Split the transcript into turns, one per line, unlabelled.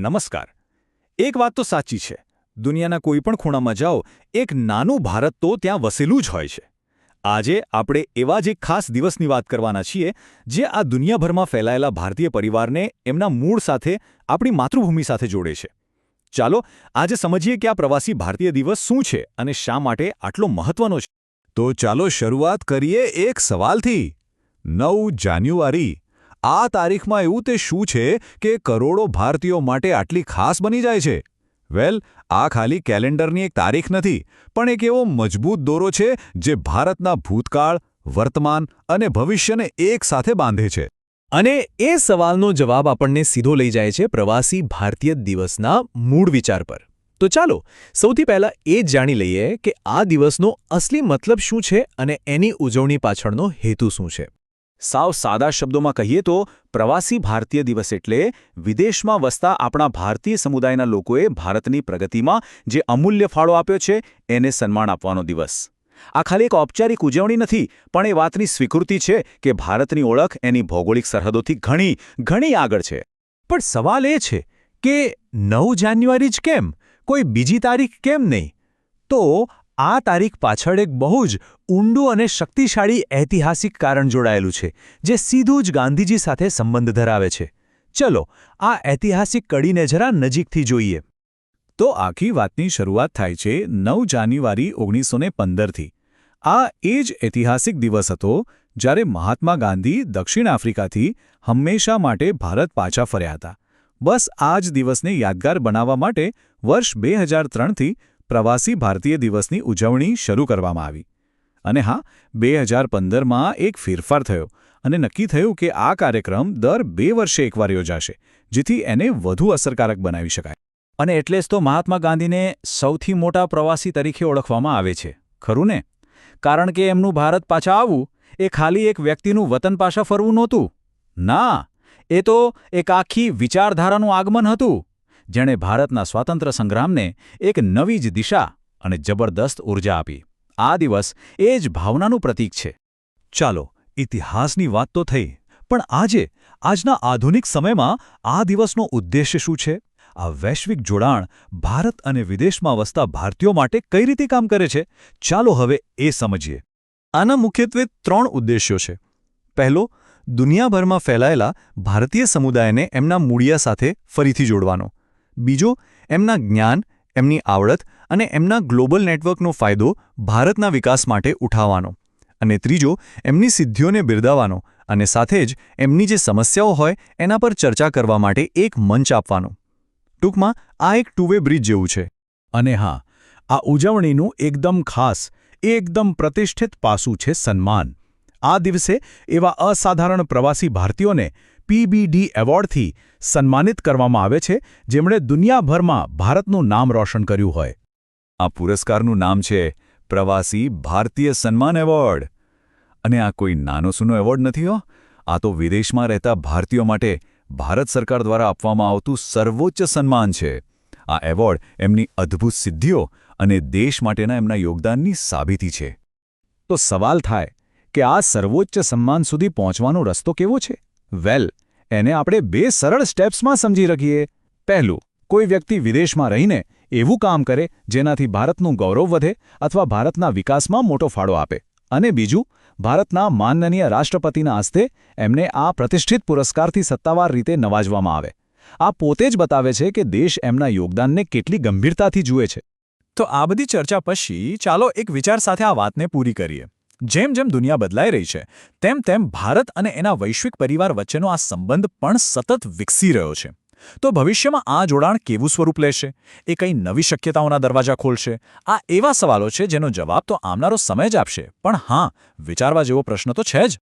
નમસ્કાર. એક વાત તો સાચી છે. દુનિયાના કોઈ પણ ખૂણામાં જાઓ, એક નાનું ભારત તો ત્યાં વસેલું જ હોય છે. આજે આપણે એવા જ એક ખાસ દિવસની વાત કરવાના છીએ, જે આ દુનિયાભરમાં ફેલાયેલા ભારતીય પરિવારને એમના મૂળ સાથે, આપણી માતૃભૂમિ સાથે જોડે છે. ચાલો, આજે સમજીએ કે આ પ્રવાસી ભારતીય દિવસ શું છે અને શા માટે આટલો મહત્વનો છે.
તો ચાલો શરૂઆત કરીએ એક સવાલથી. નવ જાન્યુઆરી આ તારીખમાં એવું તે શું છે કે કરોડો ભારતીયો માટે આટલી ખાસ બની જાય છે? વેલ, આ ખાલી કેલેન્ડરની એક તારીખ નથી, પણ એક એવો મજબૂત દોરો છે જે ભારતના ભૂતકાળ, વર્તમાન અને ભવિષ્યને એક સાથે બાંધે છે.
અને એ સવાલનો જવાબ આપણને સીધો લઈ જાય છે પ્રવાસી ભારતીય દિવસના મૂળ વિચાર પર. તો ચાલો, સૌથી પહેલા એ જ જાણી લઈએ કે આ દિવસનો અસલી મતલબ શું છે અને એની ઉજવણી પાછળનો હેતુ શું છે.
સાવ સાદા શબ્દોમાં કહીએ તો, પ્રવાસી ભારતીય દિવસ એટલે વિદેશમાં વસતા આપણા ભારતીય સમુદાયના લોકોએ ભારતની પ્રગતિમાં જે અમૂલ્ય ફાળો આપ્યો છે, એને સન્માન આપવાનો દિવસ. આ ખાલી એક ઔપચારિક ઉજવણી નથી, પણ એ વાતની સ્વીકૃતિ છે કે ભારતની ઓળખ એની ભૌગોલિક સરહદોથી ઘણી ઘણી આગળ છે.
પણ સવાલ એ છે કે નવ જાન્યુઆરી જ કેમ? કોઈ બીજી તારીખ કેમ નહીં? તો આ તારીખ પાછળ એક બહુ જ ઊંડું અને શક્તિશાળી ઐતિહાસિક કારણ જોડાયેલું છે, જે સીધું જ ગાંધીજી સાથે સંબંધ ધરાવે છે. ચલો, આ ઐતિહાસિક કડીને જરા નજીકથી જોઈએ.
તો આખી વાતની શરૂઆત થાય છે નવ જાન્યુઆરી ઓગણીસો ને પંદરથી. આ એ જ ઐતિહાસિક દિવસ હતો જ્યારે મહાત્મા ગાંધી દક્ષિણ આફ્રિકાથી હંમેશા માટે ભારત પાછા ફર્યા હતા. બસ આ જ દિવસને યાદગાર બનાવવા માટે વર્ષ બે હજાર ત્રણથી પ્રવાસી ભારતીય દિવસની ઉજવણી શરૂ કરવામાં આવી. અને હા, બે હજાર પંદરમાં એક ફેરફાર થયો અને નક્કી થયું કે આ કાર્યક્રમ દર બે વર્ષે એકવાર યોજાશે, જેથી એને વધુ અસરકારક બનાવી શકાય. અને એટલે જ તો મહાત્મા ગાંધીને સૌથી મોટા પ્રવાસી તરીકે ઓળખવામાં આવે છે, ખરું ને? કારણ કે એમનું ભારત પાછા આવવું એ ખાલી એક વ્યક્તિનું વતન પાછા ફરવું નહોતું. ના, એ તો એક આખી વિચારધારાનું આગમન હતું. જેણે ભારતના સ્વાતંત્ર્ય સંગ્રામને એક નવી જ દિશા અને જબરદસ્ત ઊર્જા આપી. આ દિવસ એ જ ભાવનાનું પ્રતીક છે.
ચાલો, ઇતિહાસની વાત તો થઈ, પણ આજે, આજના આધુનિક સમયમાં આ દિવસનો ઉદ્દેશ્ય શું છે? આ વૈશ્વિક જોડાણ ભારત અને વિદેશમાં વસતા ભારતીયો માટે કઈ રીતે કામ કરે છે? ચાલો હવે એ સમજીએ. આના મુખ્યત્વે ત્રણ ઉદ્દેશ્યો છે. પહેલો, દુનિયાભરમાં ફેલાયેલા ભારતીય સમુદાયને એમના મૂળિયા સાથે ફરીથી જોડવાનો. બીજો, એમના જ્ઞાન, એમની આવડત અને એમના ગ્લોબલ નેટવર્કનો ફાયદો ભારતના વિકાસ માટે ઉઠાવવાનો. અને ત્રીજો, એમની સિદ્ધિઓને બિરદાવવાનો અને સાથે જ એમની જે સમસ્યાઓ હોય એના પર ચર્ચા કરવા માટે એક મંચ આપવાનો. ટૂંકમાં, આ એક ટુ વે બ્રિજ જેવું છે.
અને હા, આ ઉજવણીનું એકદમ ખાસ, એકદમ પ્રતિષ્ઠિત પાસું છે સન્માન. આ દિવસે એવા અસાધારણ પ્રવાસી ભારતીયોને પીબીડી એવોર્ડથી સન્માનિત કરવામાં આવે છે, જેમણે દુનિયાભરમાં ભારતનું નામ રોશન કર્યું હોય.
આ પુરસ્કારનું નામ છે પ્રવાસી ભારતીય સન્માન એવોર્ડ. અને આ કોઈ નાનો સૂનો એવોર્ડ નથી હો. આ તો વિદેશમાં રહેતા ભારતીયો માટે ભારત સરકાર દ્વારા આપવામાં આવતું સર્વોચ્ચ સન્માન છે. આ એવોર્ડ એમની અદ્ભુત સિદ્ધિઓ અને દેશ માટેના એમના યોગદાનની સાબિતી છે.
તો સવાલ થાય કે આ સર્વોચ્ચ સન્માન સુધી પહોંચવાનો રસ્તો કેવો છે? વેલ, એને આપણે બે સરળ સ્ટેપ્સમાં સમજી રાખીએ પહેલું, કોઈ વ્યક્તિ વિદેશમાં રહીને એવું કામ કરે જેનાથી ભારતનું ગૌરવ વધે અથવા ભારતના વિકાસમાં મોટો ફાળો આપે. અને બીજું, ભારતના માનનીય રાષ્ટ્રપતિના હસ્તે એમને આ પ્રતિષ્ઠિત પુરસ્કારથી સત્તાવાર રીતે નવાજવામાં આવે. આ પોતે જ બતાવે છે કે દેશ એમના યોગદાનને કેટલી ગંભીરતાથી જુએ છે. તો આ બધી ચર્ચા પછી ચાલો એક વિચાર સાથે આ વાતને પૂરી કરીએ. જેમ જેમ દુનિયા બદલાઈ રહી છે, તેમ તેમ ભારત અને એના વૈશ્વિક પરિવાર વચ્ચેનો આ સંબંધ પણ સતત વિકસી રહ્યો છે. તો ભવિષ્યમાં આ જોડાણ કેવું સ્વરૂપ લેશે? એ કંઈ નવી શક્યતાઓના દરવાજા ખોલશે? આ એવા સવાલો છે જેનો જવાબ તો આવનારો સમય જ આપશે. પણ હા, વિચારવા જેવો પ્રશ્ન તો છે જ.